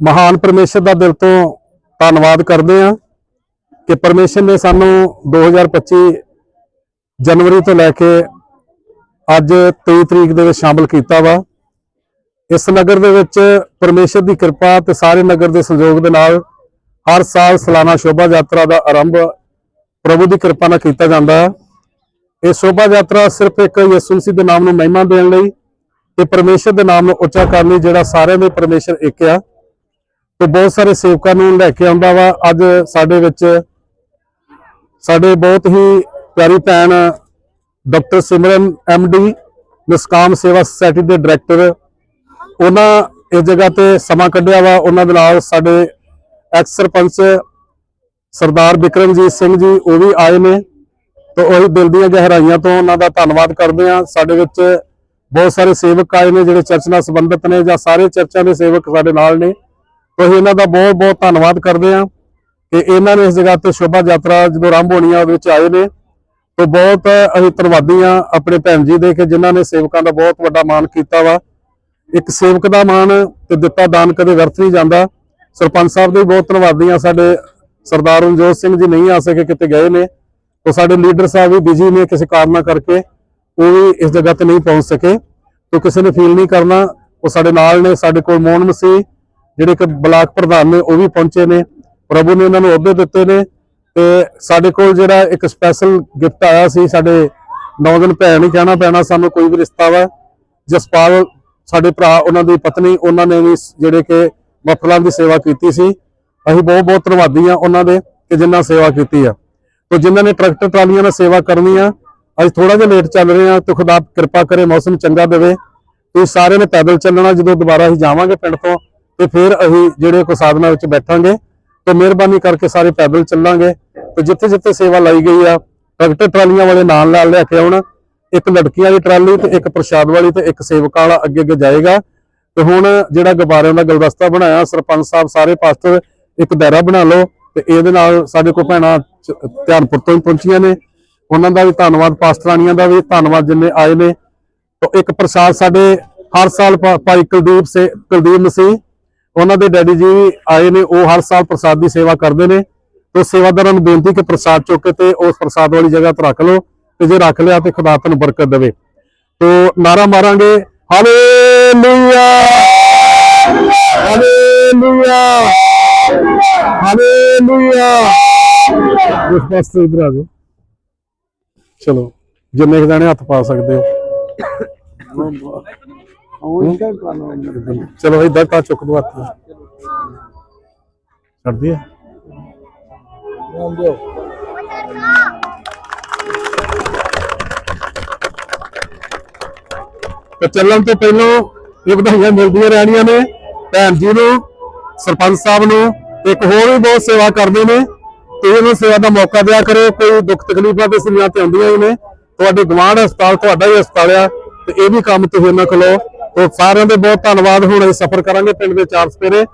ਮਹਾਨ ਪਰਮੇਸ਼ਰ ਦਾ ਦਿਲ ਤੋਂ ਧੰਨਵਾਦ ਕਰਦੇ ਹਾਂ ਕਿ ਪਰਮੇਸ਼ਰ ਨੇ ਸਾਨੂੰ 2025 ਜਨਵਰੀ ਤੋਂ ਲੈ ਕੇ ਅੱਜ 23 ਤਰੀਕ ਦੇ ਵਿੱਚ ਸ਼ਾਮਲ ਕੀਤਾ ਵਾ। ਇਸ ਨਗਰ ਦੇ ਵਿੱਚ ਪਰਮੇਸ਼ਰ ਦੀ ਕਿਰਪਾ ਤੇ ਸਾਰੇ ਨਗਰ ਦੇ ਸਹਿਯੋਗ ਦੇ ਨਾਲ ਹਰ ਸਾਲ ਸਾਲਾਨਾ ਸ਼ੋਭਾ ਯਾਤਰਾ ਦਾ ਆਰੰਭ ਪ੍ਰਭੂ ਦੀ ਕਿਰਪਾ ਨਾਲ ਕੀਤਾ ਜਾਂਦਾ ਹੈ। ਇਹ ਸ਼ੋਭਾ ਯਾਤਰਾ ਸਿਰਫ ਇੱਕ ਯਿਸੂ ਮਸੀਹ ਦੇ ਨਾਮ ਨੂੰ ਮਹਿਮਾ ਦੇਣ ਲਈ ਤੇ ਪਰਮੇਸ਼ਰ ਦੇ ਨਾਮ ਨੂੰ ਉੱਚਾ ਕਰਨ ਲਈ ਜਿਹੜਾ ਸਾਰਿਆਂ ਦੇ ਪਰਮੇਸ਼ਰ ਇੱਕ ਆ। ਤੇ ਬਹੁਤ ਸਾਰੇ ਸੇਵਕਾਂ ਨੂੰ ਲੈ ਕੇ ਆਉਂਦਾ ਵਾ। ਅੱਜ ਸਾਡੇ ਵਿੱਚ ਸਾਡੇ ਬਹੁਤ ਹੀ ਪਿਆਰੀ ਭੈਣ ਡਾਕਟਰ ਸਿਮਰਨ ਡੀ ਨਿਸਕਾਮ ਸੇਵਾ ਸੁਸਾਇਟੀ ਦੇ ਡਾਇਰੈਕਟਰ ਉਹਨਾਂ ਇਸ ਜਗ੍ਹਾ ਤੇ ਸਮਾਂ ਕੱਢਿਆ ਵਾ। ਉਹਨਾਂ ਦੇ ਨਾਲ ਸਾਡੇ ਐਕਸ ਸਰਪੰਚ ਸਰਦਾਰ ਬਿਕਰਮਜੀਤ ਸਿੰਘ ਜੀ, ਉਹ ਵੀ ਆਏ ਨੇ। ਤੇ ਉਹੀ ਦਿਲ ਦੀਆਂ ਗਹਿਰਾਈਆਂ ਤੋਂ ਉਹਨਾਂ ਦਾ ਧੰਨਵਾਦ ਕਰਦੇ ਹਾਂ। ਸਾਡੇ ਵਿੱਚ ਬਹੁਤ ਸਾਰੇ ਸੇਵਕ ਆਏ ਨੇ, ਜਿਹੜੇ ਚਰਚ ਨਾਲ ਸੰਬੰਧਿਤ ਨੇ ਜਾਂ ਸਾਰੇ ਚਰਚਾਂ ਦੇ ਸੇਵਕ ਸਾਡੇ ਨਾਲ ਨੇ। ਅਸੀਂ ਇਹਨਾਂ ਦਾ ਬਹੁਤ ਬਹੁਤ ਧੰਨਵਾਦ ਕਰਦੇ ਹਾਂ ਕਿ ਇਹਨਾਂ ਨੇ ਇਸ ਜਗ੍ਹਾ ਤੇ ਸ਼ੋਭਾ ਯਾਤਰਾ ਜਦੋਂ ਆਰੰਭ ਹੋਣੀ ਆ, ਉਹਦੇ ਵਿੱਚ ਆਏ ਨੇ। ਤੇ ਬਹੁਤ ਅਸੀਂ ਧੰਨਵਾਦੀ ਹਾਂ ਆਪਣੇ ਭੈਣ ਜੀ ਦੇ ਕਿ ਜਿਨ੍ਹਾਂ ਨੇ ਸੇਵਕਾਂ ਦਾ ਬਹੁਤ ਵੱਡਾ ਮਾਣ ਕੀਤਾ ਵਾ। ਇੱਕ ਸੇਵਕ ਦਾ ਮਾਣ ਤੇ ਦਿੱਤਾ ਦਾਨ ਕਦੇ ਵਿਅਰਥ ਨਹੀਂ ਜਾਂਦਾ। ਸਰਪੰਚ ਸਾਹਿਬ ਦੇ ਵੀ ਬਹੁਤ ਧੰਨਵਾਦੀ ਹਾਂ, ਸਾਡੇ ਸਰਦਾਰ ਰਣਜੋਤ ਸਿੰਘ ਜੀ ਨਹੀਂ ਆ ਸਕੇ ਕਿਤੇ ਗਏ ਨੇ। ਤੇ ਸਾਡੇ ਲੀਡਰ ਸਾਹਿਬ ਵੀ ਬਿਜ਼ੀ ਨੇ ਕਿਸੇ ਕਾਰਨਾਂ ਕਰਕੇ, ਉਹ ਵੀ ਇਸ ਜਗ੍ਹਾ ਤੇ ਨਹੀਂ ਪਹੁੰਚ ਸਕੇ। ਤੇ ਕਿਸੇ ਨੇ ਫੀਲ ਨਹੀਂ ਕਰਨਾ, ਉਹ ਸਾਡੇ ਨਾਲ ਨੇ, ਸਾਡੇ ਕੋਲ ਮੋਹਨ ਮਸੀਹ। ਜਿਹੜੇ ਕਿ ਬਲਾਕ ਪ੍ਰਧਾਨ ਨੇ ਉਹ ਵੀ ਪਹੁੰਚੇ ਨੇ, ਪ੍ਰਭੂ ਨੇ ਉਹਨਾਂ ਨੂੰ ਅਹੁਦੇ ਦਿੱਤੇ ਨੇ ਤੇ ਸਾਡੇ ਕੋਲ ਜਿਹੜਾ ਇੱਕ ਸਪੈਸ਼ਲ ਗਿਫਟ ਆਇਆ ਸੀ, ਸਾਡੇ ਨੌਜਵਾਨ ਭੈਣ ਹੀ ਕਹਿਣਾ ਪੈਣਾ, ਸਾਨੂੰ ਕੋਈ ਵੀ ਰਿਸ਼ਤਾ ਵਾ। ਜਸਪਾਲ, ਸਾਡੇ ਭਰਾ, ਉਹਨਾਂ ਦੀ ਪਤਨੀ, ਉਹਨਾਂ ਨੇ ਵੀ ਜਿਹੜੇ ਕਿ ਮਫਲਾਂ ਦੀ ਸੇਵਾ ਕੀਤੀ ਸੀ। ਅਸੀਂ ਬਹੁਤ ਬਹੁਤ ਧੰਨਵਾਦੀ ਆ ਉਹਨਾਂ ਦੇ ਕਿ ਜਿਨ੍ਹਾਂ ਸੇਵਾ ਕੀਤੀ ਆ। ਤੇ ਜਿਨ੍ਹਾਂ ਨੇ ਟਰੈਕਟਰ ਟਰਾਲੀਆਂ ਨਾਲ ਸੇਵਾ ਕਰਨੀ ਆ ਅੱਜ ਥੋੜਾ ਜਿਹਾ ਲੇਟ ਚੱਲ ਰਹੇ ਆ ਤੇ ਖੁਦਾ ਕਿਰਪਾ ਕਰੇ ਮੌਸਮ ਚੰਗਾ ਦੇਵੇ। ਤੁਸੀਂ ਸਾਰਿਆਂ ਨੇ ਪੈਦਲ ਚੱਲਣਾ, ਜਦੋਂ ਦੁਬਾਰਾ ਅਸੀਂ ਜਾਵਾਂਗੇ ਪਿੰਡ ਤੋਂ ਤੇ ਫਿਰ ਅਸੀਂ ਜਿਹੜੇ ਕੋ ਸਾਧਨਾ ਵਿੱਚ ਬੈਠਾਂਗੇ ਤੇ ਮਿਹਰਬਾਨੀ ਕਰਕੇ ਸਾਰੇ ਪੈਦਲ ਚੱਲਾਂਗੇ ਤੇ ਜਿੱਥੇ ਜਿੱਥੇ ਸੇਵਾ ਲਾਈ ਗਈ ਆ ਟਰੈਕਟਰ ਟਰਾਲੀਆਂ ਵਾਲੇ ਨਾਲ ਨਾਲ ਲੈ ਕੇ ਆਉਣ, ਇੱਕ ਲੜਕੀਆਂ ਦੀ ਟਰਾਲੀ ਤੇ ਇੱਕ ਪ੍ਰਸ਼ਾਦ ਵਾਲੀ ਤੇ ਇੱਕ ਸੇਵਕਾਂ ਵਾਲਾ ਅੱਗੇ ਅੱਗੇ ਜਾਏਗਾ। ਤੇ ਹੁਣ ਜਿਹੜਾ ਗੁਬਾਰਿਆਂ ਦਾ ਗੁਲਦਸਤਾ ਬਣਾਇਆ, ਸਰਪੰਚ ਸਾਹਿਬ ਸਾਰੇ ਪਾਸਟਰ ਇੱਕ ਦਾਇਰਾ ਬਣਾ ਲਓ ਤੇ ਇਹਦੇ ਨਾਲ ਸਾਡੇ ਕੋਲ ਭੈਣਾਂ ਧਿਆਨਪੁਰ ਤੋਂ ਹੀ ਪਹੁੰਚੀਆਂ ਨੇ। ਉਹਨਾਂ ਦਾ ਵੀ ਧੰਨਵਾਦ ਪਾਸਟਰਾਨੀਆਂ ਦਾ ਵੀ ਧੰਨਵਾਦ ਜਿੰਨੇ ਆਏ ਨੇ। ਤੇ ਇੱਕ ਪ੍ਰਸਾਦ ਸਾਡੇ ਹਰ ਸਾਲ ਭਾਈ ਕੁਲਦੀਪ ਸੇ ਕੁਲਦੀਪ ਮਸੀਹ ਉਹਨਾਂ ਦੇ ਡੈਡੀ ਜੀ ਆਏ ਨੇ, ਉਹ ਹਰ ਸਾਲ ਪ੍ਰਸਾਦ ਦੀ ਸੇਵਾ ਕਰਦੇ ਨੇ। ਤੇ ਸੇਵਾਦਾਰਾਂ ਨੂੰ ਬੇਨਤੀ ਕਿ ਪ੍ਰਸਾਦ ਚੁੱਕ ਕੇ ਤੇ ਉਸ ਪ੍ਰਸਾਦ ਵਾਲੀ ਜਗ੍ਹਾ ਤੇ ਰੱਖ ਲਓ ਤੇ ਜੇ ਰੱਖ ਲਿਆ ਤੇ ਖੁਦਾ ਤੁਹਾਨੂੰ ਬਰਕਤ ਦੇਵੇ। ਤੋ ਨਾਰਾ ਮਾਰਾਂਗੇ। ਹਾਲੇਲੂਇਆ! ਹਾਲੇਲੂਇਆ! ਹਾਲੇਲੂਇਆ! ਇਸ ਪਾਸੇ ਇਧਰ ਆ ਜਾਓ। ਚਲੋ, ਜਿੰਨੇ ਕੁ ਜਾਣੇ ਹੱਥ ਪਾ ਸਕਦੇ ਹੋ। ਚਲੋ ਇਧਰ ਤਾਂ ਚੁੱਕ ਦੋ ਹੱਥ ਛੱਡਦੀ ਹੈ। ਤੇ ਚੱਲਣ ਤੋਂ ਪਹਿਲਾਂ ਇਹ ਵਧਾਈਆਂ ਮਿਲਦੀਆਂ ਰਹਿਣੀਆਂ ਨੇ ਭੈਣ ਜੀ ਨੂੰ ਸਰਪੰਚ ਸਾਹਿਬ ਨੂੰ ਇੱਕ ਹੋਰ ਵੀ ਬਹੁਤ ਸੇਵਾ ਕਰਦੇ ਨੇ ਤੇ ਇਹਨੂੰ ਸੇਵਾ ਦਾ ਮੌਕਾ ਦਿਆ ਕਰੋ ਕੋਈ ਦੁੱਖ ਤਕਲੀਫਾਂ ਤੇ ਸੁਣੀਆਂ ਤੇ ਆਉਂਦੀਆਂ ਹੀ ਨੇ। ਤੁਹਾਡੇ ਗਵਾਂਢ ਹਸਪਤਾਲ ਤੁਹਾਡਾ ਹੀ ਹਸਪਤਾਲ ਆ ਤੇ ਇਹ ਵੀ ਕੰਮ ਤੁਸੀਂ ਇਹਨਾਂ ਕੋਲੋਂ ਤੇ ਸਾਰਿਆਂ ਦੇ ਬਹੁਤ ਧੰਨਵਾਦ। ਹੁਣ ਅਸੀਂ ਸਫ਼ਰ ਕਰਾਂਗੇ ਪਿੰਡ ਦੇ ਚਾਰ ਸਪੇਰੇ।